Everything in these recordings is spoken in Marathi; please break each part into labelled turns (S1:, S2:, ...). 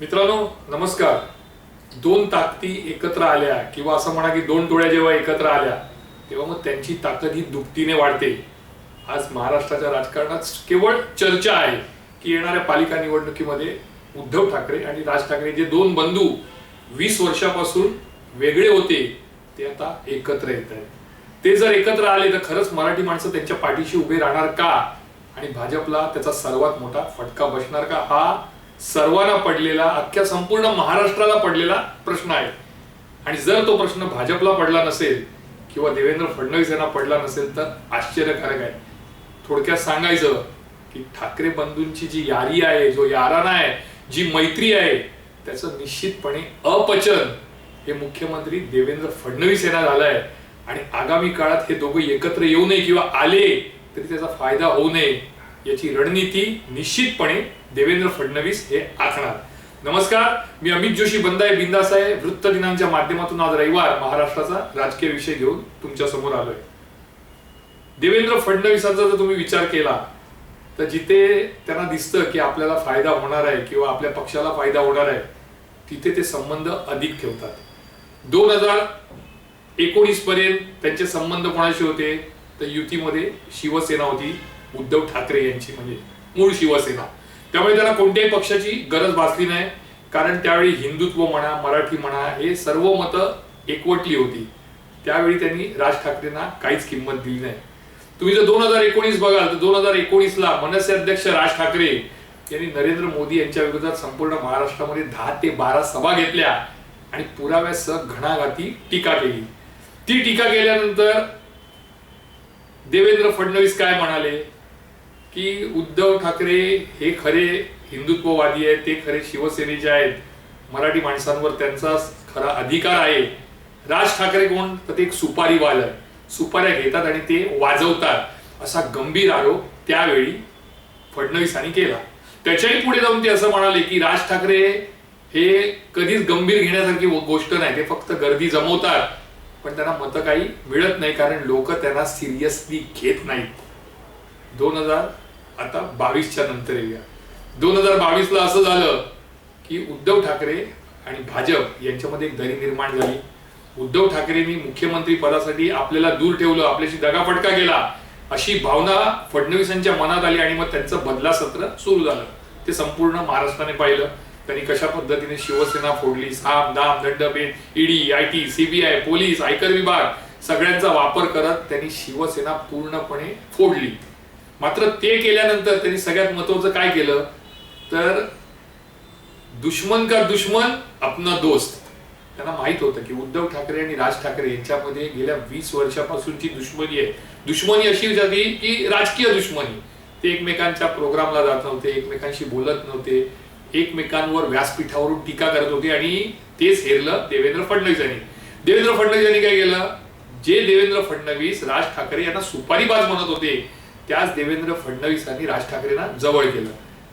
S1: मित्रांनो नमस्कार. दोन ताकदी एकत्र आल्या किंवा असं म्हणा की दोन टोळ्या जेव्हा एकत्र आल्या तेव्हा मग त्यांची ताकद ही दुपटीने वाढते. आज महाराष्ट्राच्या राजकारणात केवळ चर्चा आहे की येणाऱ्या पालिका निवडणुकीमध्ये उद्धव ठाकरे आणि राज ठाकरे जे दोन बंधू वीस वर्षापासून वेगळे होते ते आता एकत्र येत आहेत. ते जर एकत्र आले तर खरंच मराठी माणसं त्यांच्या पाठीशी उभे राहणार का? आणि भाजपला त्याचा सर्वात मोठा फटका बसणार का? हा सर्वांना पडलेला अख्ख्या संपूर्ण महाराष्ट्राला पडलेला प्रश्न आहे. आणि जर तो प्रश्न भाजपला पडला नसेल किंवा देवेंद्र फडणवीस यांना पडला नसेल तर आश्चर्यकारक आहे. थोडक्यात सांगायचं की ठाकरे बंधूंची जी यारी आहे जो याराना आहे जी मैत्री आहे त्याचं निश्चितपणे अपचन हे मुख्यमंत्री देवेंद्र फडणवीस यांना झालंय आणि आगामी काळात हे दोघं एकत्र येऊ नये किंवा आले तरी त्याचा फायदा होऊ नये याची रणनीती निश्चितपणे देवेंद्र फडणवीस हे आखणार. नमस्कार मी अमित जोशी बंदाय बिंदास आहे वृत्त दिनांच्या माध्यमातून आज रविवार महाराष्ट्राचा राजकीय विषय घेऊन तुमच्यासमोर आलोय. देवेंद्र फडणवीसांचा जर तुम्ही विचार केला तर जिथे त्यांना दिसतं की आपल्याला फायदा होणार आहे किंवा आपल्या पक्षाला फायदा होणार आहे तिथे ते संबंध अधिक ठेवतात. दोन हजार एकोणीस पर्यंत त्यांचे संबंध कोणाशी होते? तर युतीमध्ये शिवसेना होती उद्धव ठाकरे यांची म्हणजे मूळ शिवसेना. त्यामुळे त्यांना कोणत्याही पक्षाची गरज भासली नाही. कारण त्यावेळी हिंदुत्व म्हणा मराठी म्हणा हे सर्व मतं एकवटली होती. त्यावेळी त्यांनी राज ठाकरेंना काहीच किंमत दिली नाही. तुम्ही जर दोन हजार एकोणीस बघाल तर दोन हजार एकोणीस ला मनसे अध्यक्ष राज ठाकरे यांनी नरेंद्र मोदी यांच्या विरोधात संपूर्ण महाराष्ट्रामध्ये दहा ते बारा सभा घेतल्या आणि पुराव्यासह घणाघाती टीका केली. ती टीका केल्यानंतर देवेंद्र फडणवीस काय म्हणाले? की उद्धव ठाकरे हे खरे हिंदुत्ववादी आहेत ते खरे शिवसेनेचे आहेत मराठी माणसांवर त्यांचा खरा अधिकार आहे. राज ठाकरे कोण? तर ते एक सुपारीवाल आहे सुपाऱ्या घेतात आणि ते वाजवतात. असा गंभीर आरोप त्यावेळी फडणवीसांनी केला. त्याच्याही पुढे जाऊन ते असं म्हणाले की राज ठाकरे हे कधीच गंभीर घेण्यासारखी गोष्ट नाही. ते फक्त गर्दी जमवतात. पण त्यांना मतं काही मिळत नाही कारण लोक त्यांना सिरियसली घेत नाहीत. दोन हजार आता बावीसच्या नंतर येऊया. दोन हजार बावीसला असं झालं की उद्धव ठाकरे आणि भाजप यांच्यामध्ये एक दरी निर्माण झाली. उद्धव ठाकरेंनी मुख्यमंत्री पदासाठी आपल्याला दूर ठेवलं आपल्याशी दगाफटका केला अशी भावना फडणवीसांच्या मनात आली आणि मग त्यांचं बदला सत्र सुरू झालं. ते संपूर्ण महाराष्ट्राने पाहिलं. त्यांनी कशा पद्धतीने शिवसेना फोडली साम दाम दंडभेद ED I T CBI police आयकर विभाग सगळ्यांचा वापर करत त्यांनी शिवसेना पूर्णपणे फोडली. मात्र ते केल्यानंतर त्यांनी सगळ्यात महत्वाचं काय केलं? तर दुश्मन का दुश्मन अपना दोस्त. त्यांना माहीत होतं की उद्धव ठाकरे आणि राज ठाकरे यांच्यामध्ये गेल्या वीस वर्षापासूनची दुश्मनी आहे. दुश्मनी अशी झाली की राजकीय दुश्मनी. ते एकमेकांच्या प्रोग्रामला जात नव्हते एकमेकांशी बोलत नव्हते. एकमेकांवर व्यासपीठावरून टीका करत होते आणि तेच हेरलं देवेंद्र फडणवीस यांनी. देवेंद्र फडणवीस यांनी काय केलं? जे देवेंद्र फडणवीस राज ठाकरे यांना सुपारी बाज म्हणत होते त्याच देवेंद्र फडणवीसांनी राज ठाकरेंना जवळ केलं.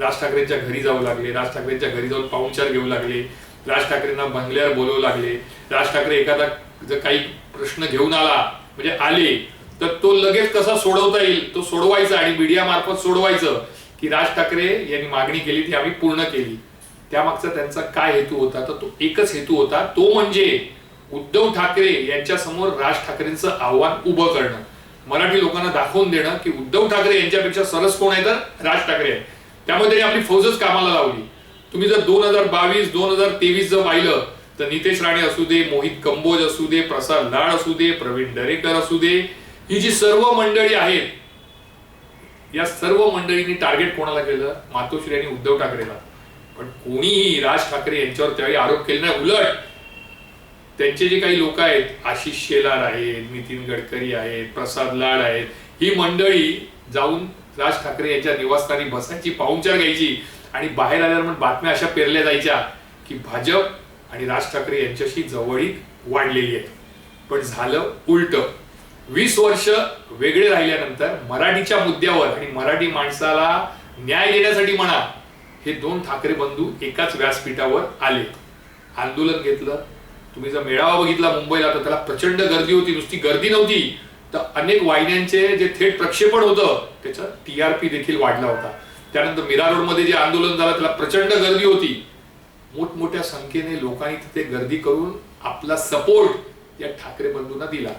S1: राज ठाकरेंच्या घरी जाऊ लागले राज ठाकरेंच्या घरी जाऊन पाहुणचार घेऊ लागले राज ठाकरेंना बंगल्यावर बोलवू लागले राज ठाकरे एखादा जर काही प्रश्न घेऊन आला म्हणजे आले तर तो लगेच कसा सोडवता येईल? तो सोडवायचा आणि मीडिया मार्फत सोडवायचं की राज ठाकरे यांनी मागणी केली ती आम्ही पूर्ण केली. त्यामागचा त्यांचा काय हेतू होता? तर तो एकच हेतू होता तो म्हणजे उद्धव ठाकरे यांच्या समोर राज ठाकरेंचं आव्हान उभं करणं. मराठी लोकांना दाखवून देणं की उद्धव ठाकरे यांच्यापेक्षा सरस कोण आहे तर राज ठाकरे आहे त्यामुळे त्यांनी आपली फौजच कामाला लावली. तुम्ही जर दोन हजार बावीस दोन हजार तेवीस जर पाहिलं तर नितेश राणे असू दे मोहित कंबोज असू दे प्रसाद लाड असू दे प्रवीण दरेकर असू दे ही जी सर्व मंडळी आहेत या सर्व मंडळींनी टार्गेट कोणाला केलं? मातोश्री आणि उद्धव ठाकरेला. पण कोणीही राज ठाकरे यांच्यावर त्यावेळी आरोप केले नाही. उलट त्यांचे जे काही लोक आहेत आशिष शेलार आहेत नितीन गडकरी आहेत प्रसाद लाड आहेत ही मंडळी जाऊन राज ठाकरे यांच्या निवासस्थानी बसायची पाहुणचार घ्यायची आणि बाहेर आल्यावर मग बातम्या अशा पेरल्या जायच्या की भाजप आणि राज ठाकरे यांच्याशी जवळीक वाढलेली आहे पण झालं उलट. वीस वर्ष वेगळे राहिल्यानंतर मराठीच्या मुद्द्यावर आणि मराठी माणसाला न्याय देण्यासाठी म्हणा हे दोन ठाकरे बंधू एकाच व्यासपीठावर आले. आंदोलन घेतलं तुम्ही जर मेळावा बघितला मुंबईला तर त्याला प्रचंड गर्दी होती नुसती गर्दी नव्हती. तर अनेक वाहिन्यांचे जे थेट प्रक्षेपण होतं त्याचा पी देखील वाढला होता. त्यानंतर मीरा रोडमध्ये जे आंदोलन झालं त्याला प्रचंड गर्दी होती. मोठमोठ्या संख्येने लोकांनी तिथे गर्दी करून आपला सपोर्ट या ठाकरे बंधूंना दिला.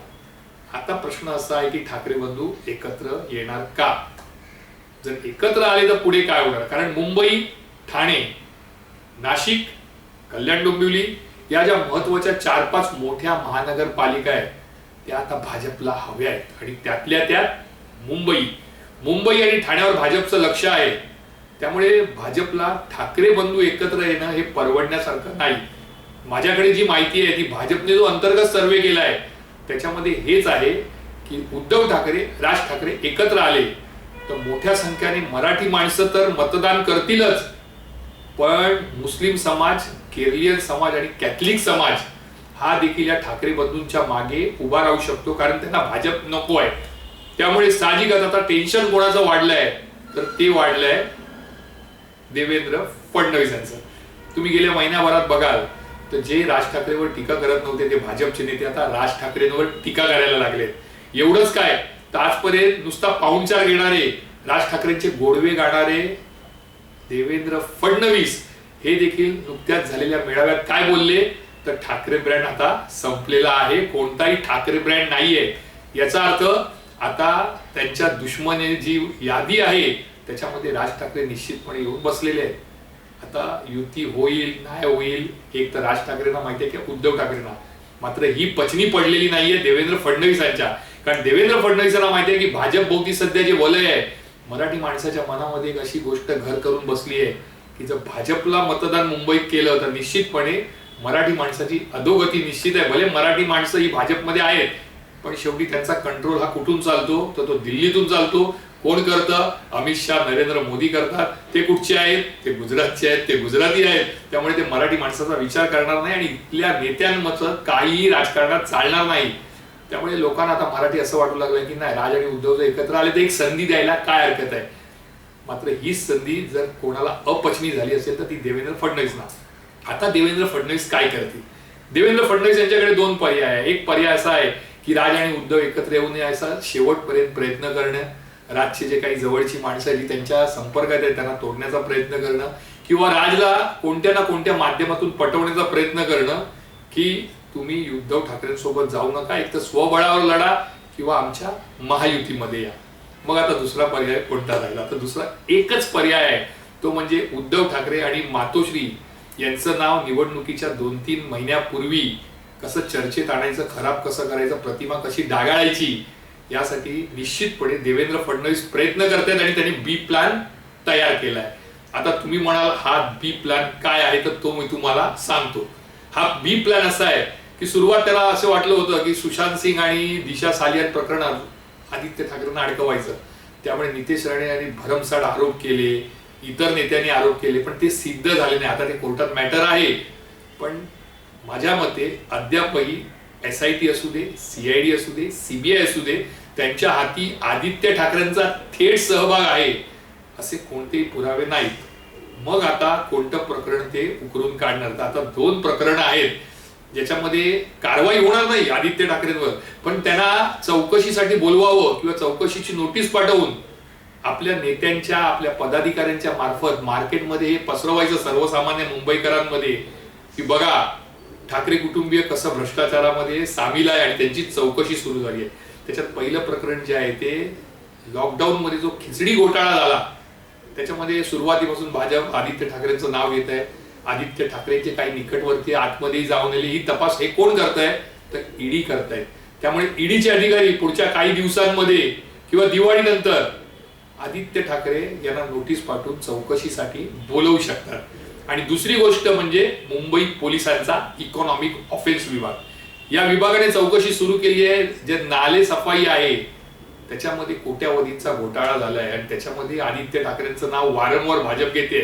S1: आता प्रश्न असा आहे की ठाकरे बंधू एकत्र येणार का? जर एकत्र आले तर पुढे काय होणार? कारण मुंबई ठाणे नाशिक कल्याण डोंबिवली या ज्या महत्त्वाच्या चार पाच मोठ्या महानगरपालिका आहेत त्या आता भाजपला हव्या आहेत. आणि त्यातल्या त्यात मुंबई. मुंबई आणि ठाण्यावर भाजपचं लक्ष आहे. त्यामुळे भाजपला ठाकरे बंधू एकत्र येणं हे परवडण्यासारखं नाही. माझ्याकडे जी माहिती आहे ती भाजपने जो अंतर्गत सर्वे केला आहे त्याच्यामध्ये हेच आहे की उद्धव ठाकरे राज ठाकरे एकत्र आले. तर मोठ्या संख्येने मराठी माणसं तर मतदान करतीलच. पण मुस्लिम समाज केरलियन समाज आणि कॅथलिक समाज हा देखील या ठाकरे बंधूंच्या मागे उभा राहू शकतो कारण त्यांना भाजप नको आहे. त्यामुळे साहजिकच आता टेन्शन कोणाचं वाढलंय? तर ते वाढलंय देवेंद्र फडणवीस यांचं तुम्ही गेल्या महिन्याभरात बघाल तर जे राज ठाकरेवर टीका करत नव्हते ते भाजपचे नेते आता राज ठाकरेंवर टीका करायला लागले. एवढंच काय तर आजपर्यंत नुसता पाहुणचार घेणारे राज ठाकरेंचे गोडवे गाणारे देवेंद्र फडणवीस हे देखील नुकत्याच झालेल्या मेळाव्यात काय बोलले? तर ठाकरे ब्रँड आता संपलेला आहे. कोणताही ठाकरे ब्रँड नाहीये. याचा अर्थ आता त्यांच्या दुश्मने जी यादी आहे त्याच्यामध्ये राज ठाकरे निश्चितपणे येऊन बसलेले आहेत. आता युती होईल नाही होईल एक तर राज ठाकरेंना माहिती आहे की उद्धव ठाकरेंना. मात्र ही पचनी पडलेली नाहीये देवेंद्र फडणवीसांच्या कारण देवेंद्र फडणवीसांना माहिती आहे की भाजप भोवती सध्या जे वलय आहे मराठी माणसाच्या मनामध्ये एक अशी गोष्ट घर करून बसली आहे. की जर भाजपला मतदान मुंबईत केलं तर निश्चितपणे मराठी माणसाची अधोगती निश्चित आहे. भले मराठी माणसं ही भाजपमध्ये आहेत पण शेवटी त्यांचा कंट्रोल हा कुठून चालतो? तर तो दिल्लीतून चालतो. कोण करतं? अमित शहा नरेंद्र मोदी करतात. ते कुठचे आहेत? ते गुजरातचे आहेत. ते गुजराती आहेत. त्यामुळे ते मराठी माणसाचा विचार करणार नाही आणि इथल्या नेत्यांमधलं काहीही राजकारणात चालणार नाही. त्यामुळे लोकांना आता मराठी असं वाटू लागलं की नाही राज आणि उद्धव जर एकत्र आले तर एक संधी द्यायला काय हरकत आहे? मात्र ही संधी जर कोणाला अपचनी झाली असेल तर ती देवेंद्र फडणवीसना आता देवेंद्र फडणवीस काय करतील? देवेंद्र फडणवीस यांच्याकडे दोन पर्याय आहे. एक पर्याय असा आहे की राज आणि उद्धव एकत्र येऊन यायचा शेवटपर्यंत प्रयत्न करणं राजचे जे काही जवळची माणसं आहेत त्यांच्या संपर्कात आहेत त्यांना तोडण्याचा प्रयत्न करणं किंवा राजला कोणत्या ना कोणत्या माध्यमातून पटवण्याचा प्रयत्न करणं की तुम्ही उद्धव ठाकरेंसोबत जाऊ नका एक तर स्वबळावर लढा किंवा आमच्या महायुतीमध्ये या. मग आता दुसरा पर्याय कोणता राहिला? तर दुसरा एकच पर्याय आहे. तो म्हणजे उद्धव ठाकरे आणि मातोश्री यांचं नाव निवडणुकीच्या दोन तीन महिन्यापूर्वी कसं चर्चेत आणायचं खराब कसं करायचं प्रतिमा कशी डागाळायची यासाठी निश्चितपणे देवेंद्र फडणवीस प्रयत्न करतात आणि त्यांनी बी प्लॅन तयार केलाय. आता तुम्ही म्हणाल हा बी प्लॅन काय आहे? तर तो मी तुम्हाला सांगतो. हा बी प्लॅन असा आहे की सुरुवात त्याला असं वाटलं होतं की सुशांत सिंग आणि दिशा सालियान प्रकरणात आदित्य ठाकरेंना अडकवायचं. त्यामुळे नितेश राणे यांनी भरमसाठ आरोप केले इतर नेत्यांनी आरोप केले पण ते सिद्ध झाले नाही. आता ते कोर्टात मॅटर आहे. पण माझ्या मते अद्यापही एस आय टी असू दे सीआयडी असू दे सीबीआय असू दे त्यांच्या हाती आदित्य ठाकरेंचा थेट सहभाग आहे असे कोणतेही पुरावे नाहीत. मग आता कोणतं प्रकरण ते उकरून काढणार? आता दोन प्रकरण आहेत. ज्याच्यामध्ये कारवाई होणार नाही आदित्य ठाकरेंवर. पण त्यांना चौकशीसाठी बोलवावं किंवा चौकशीची नोटीस पाठवून आपल्या नेत्यांच्या आपल्या पदाधिकाऱ्यांच्या मार्फत मार्केटमध्ये हे पसरवायचं सर्वसामान्य मुंबईकरांमध्ये. की बघा ठाकरे कुटुंबीय कसं भ्रष्टाचारामध्ये सामील आहे आणि त्यांची चौकशी सुरू झाली आहे. त्याच्यात पहिलं प्रकरण जे आहे ते लॉकडाऊन मध्ये जो खिचडी घोटाळा झाला त्याच्यामध्ये सुरुवातीपासून भाजप आदित्य ठाकरेंचं नाव येत आहे. आदित्य ठाकरेंचे काही निकटवर्ती आतमध्ये जाऊन आले ही तपास हे कोण करताय? तर ईडी करतायत त्यामुळे ईडीचे अधिकारी पुढच्या काही दिवसांमध्ये किंवा दिवाळीनंतर आदित्य ठाकरे यांना नोटीस पाठवून चौकशीसाठी बोलवू शकतात. आणि दुसरी गोष्ट म्हणजे मुंबई पोलिसांचा इकॉनॉमिक ऑफेन्स विभाग. या विभागाने चौकशी सुरू केली आहे. जे नाले सफाई आहे त्याच्यामध्ये कोट्यावधींचा घोटाळा झालाय आणि त्याच्यामध्ये आदित्य ठाकरेंचं नाव वारंवार भाजप घेते.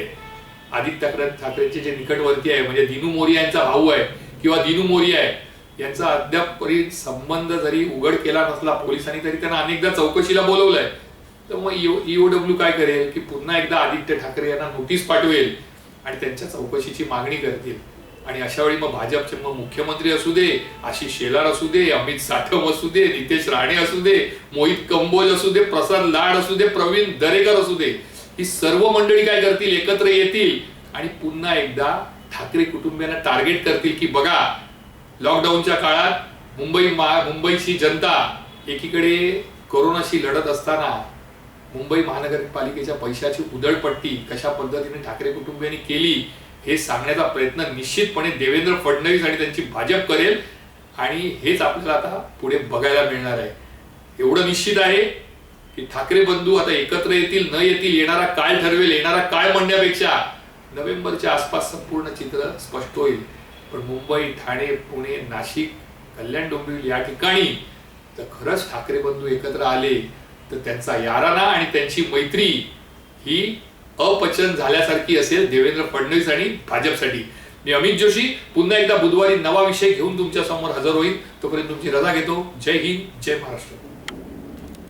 S1: आदित्य ठाकरेंचे जे निकटवर्ती आहे म्हणजे दिनू मोरिया यांचा भाऊ आहे किंवा दिनू मोरिया आहे यांचा अद्याप संबंध जरी उघड केला नसला पोलिसांनी तरी त्यांना अनेकदा चौकशीला बोलवलंय. तर मग ईओडब्ल्यू काय करेल की पुन्हा एकदा आदित्य ठाकरे यांना नोटीस पाठवेल आणि त्यांच्या चौकशीची मागणी करतील. आणि अशा वेळी मग भाजपचे मग मुख्यमंत्री असू दे आशिष शेलार असू दे अमित साठम असू दे नितेश राणे असू दे मोहित कंबोज असू दे प्रसाद लाड असू दे प्रवीण दरेकर असू दे ही सर्व मंडळी काय करतील? एकत्र येतील आणि पुन्हा एकदा ठाकरे कुटुंबियांना टार्गेट करतील की बघा लॉकडाऊनच्या काळात मुंबई मुंबईची जनता एकीकडे कोरोनाशी लढत असताना मुंबई महानगरपालिकेच्या पैशाची उधळपट्टी कशा पद्धतीने ठाकरे कुटुंबियांनी केली हे सांगण्याचा प्रयत्न निश्चितपणे देवेंद्र फडणवीस आणि त्यांची भाजप करेल आणि हेच आपल्याला आता पुढे बघायला मिळणार आहे. एवढं निश्चित आहे. की ठाकरे बंधू आता एकत्र येतील न येतील येणारा काळ ठरवेल येणारा काळ म्हणण्यापेक्षा नोव्हेंबरच्या आसपास संपूर्ण चित्र स्पष्ट होईल. पण मुंबई ठाणे पुणे नाशिक कल्याण डोंबिवली या ठिकाणी तर खरंच ठाकरे बंधू एकत्र आले तर त्यांचा याराना आणि त्यांची मैत्री ही अपचन झाल्यासारखी असेल देवेंद्र फडणवीस आणि भाजपसाठी. मी अमित जोशी पुन्हा एकदा बुधवारी नवा विषय घेऊन तुमच्यासमोर हजर होईल तोपर्यंत तुमची रजा घेतो. जय हिंद जय महाराष्ट्र.